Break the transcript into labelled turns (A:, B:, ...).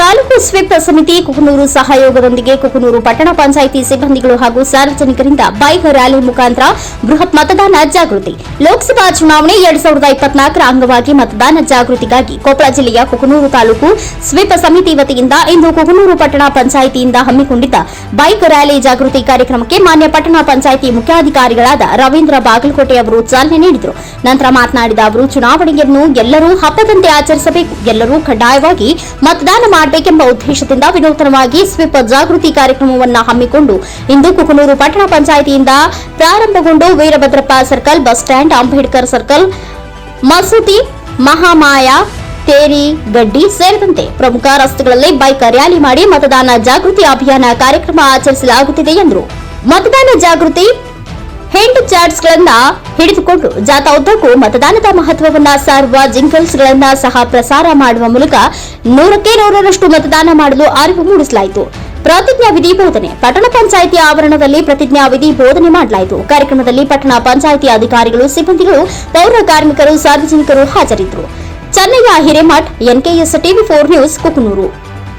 A: Taluk sweep ಸಮಿತಿ ಕುಕನೂರು ಸಹಯೋಗದೊಂದಿಗೆ ಕುಕನೂರು ಪಟ್ಟಣ ಪಂಚಾಯಿತಿ ಸಿಬ್ಬಂದಿಗಳು ಹಾಗೂ ಸಾರ್ವಜನಿಕರಿಂದ ಬೈಕ್ ರ್ಯಾಲಿ ಮುಖಾಂತರ ಬೃಹತ್ ಮತದಾನ ಜಾಗೃತಿ. ಲೋಕಸಭಾ ಚುನಾವಣೆ ಎರಡ್ ಸಾವಿರದ ಇಪ್ಪತ್ನಾಲ್ಕರ ಅಂಗವಾಗಿ ಮತದಾನ ಜಾಗೃತಿಗಾಗಿ ಕೊಪ್ಪಳ ಜಿಲ್ಲೆಯ ಕುಕನೂರು ತಾಲೂಕು ಸ್ವೀಪ್ ಸಮಿತಿ ವತಿಯಿಂದ ಇಂದು ಕುಕನೂರು ಪಟ್ಟಣ ಪಂಚಾಯಿತಿಯಿಂದ ಹಮ್ಮಿಕೊಂಡಿದ್ದ ಬೈಕ್ ರ್ಯಾಲಿ ಜಾಗೃತಿ ಕಾರ್ಯಕ್ರಮಕ್ಕೆ ಮಾನ್ಯ ಪಟ್ಟಣ ಪಂಚಾಯಿತಿ ಮುಖ್ಯಾಧಿಕಾರಿಗಳಾದ ರವೀಂದ್ರ ಬಾಗಲಕೋಟೆ ಅವರು ಚಾಲನೆ ನೀಡಿದರು. ನಂತರ ಮಾತನಾಡಿದ ಅವರು, ಚುನಾವಣೆಯನ್ನು ಎಲ್ಲರೂ ಹಬ್ಬದಂತೆ ಆಚರಿಸಬೇಕು. ಎಲ್ಲರೂ ಕಡ್ಡಾಯವಾಗಿ ಮತದಾನ ಮಾಡಬೇಕೆಂಬ ಉದ್ದೇಶದಿಂದ ವಿನೂತನವಾಗಿ ಸ್ವೀಪ್ ಜಾಗೃತಿ ಕಾರ್ಯಕ್ರಮವನ್ನು ಹಮ್ಮಿಕೊಂಡು ಇಂದು ಕುಕನೂರು ಪಟ್ಟಣ ಪಂಚಾಯಿತಿಯಿಂದ ಪ್ರಾರಂಭಗೊಂಡು Veerabhadrappa circle, bus stand, Ambedkar circle, ಮಸೂತಿ, ಮಹಾಮಾಯ, ತೇರಿ, ಗಡ್ಡಿ ಸೇರಿದಂತೆ ಪ್ರಮುಖ ರಸ್ತೆಗಳಲ್ಲಿ ಬೈಕ್ ರ್ಯಾಲಿ ಮಾಡಿ ಮತದಾನ ಜಾಗೃತಿ ಅಭಿಯಾನ ಕಾರ್ಯಕ್ರಮ ಆಚರಿಸಲಾಗುತ್ತಿದೆ ಎಂದರು. ಮತದಾನ ಜಾಗೃತಿ ಹೆಂಡ್ ಚಾರ್ಟ್ಸ್ ಗಳನ್ನ ಹಿಡಿದುಕೊಂಡು ಜಾಥಾ ಉದ್ದಕ್ಕೂ ಮತದಾನದ ಮಹತ್ವವನ್ನ ಸಾರುವ ಜಿಂಗಲ್ಸ್ ಗಳನ್ನ ಸಹ ಪ್ರಸಾರ ಮಾಡುವ ಮೂಲಕ ನೂರಕ್ಕೆ ನೂರರಷ್ಟು ಮತದಾನ ಮಾಡಲು ಅರಿವು ಮೂಡಿಸಲಾಯಿತು. ಪ್ರತಿಜ್ಞಾ ವಿಧಿ ಬೋಧನೆ, ಪಟ್ಟಣ ಪಂಚಾಯಿತಿ ಆವರಣದಲ್ಲಿ ಪ್ರತಿಜ್ಞಾ ವಿಧಿ ಬೋಧನೆ ಮಾಡಲಾಯಿತು. ಕಾರ್ಯಕ್ರಮದಲ್ಲಿ ಪಟ್ಟಣ ಪಂಚಾಯಿತಿ ಅಧಿಕಾರಿಗಳು, ಸಿಬ್ಬಂದಿಗಳು, ಪೌರ ಕಾರ್ಮಿಕರು, ಸಾರ್ವಜನಿಕರು ಹಾಜರಿದ್ದರು. Chennayya Hiremath, NKS TV four news, Kukanur.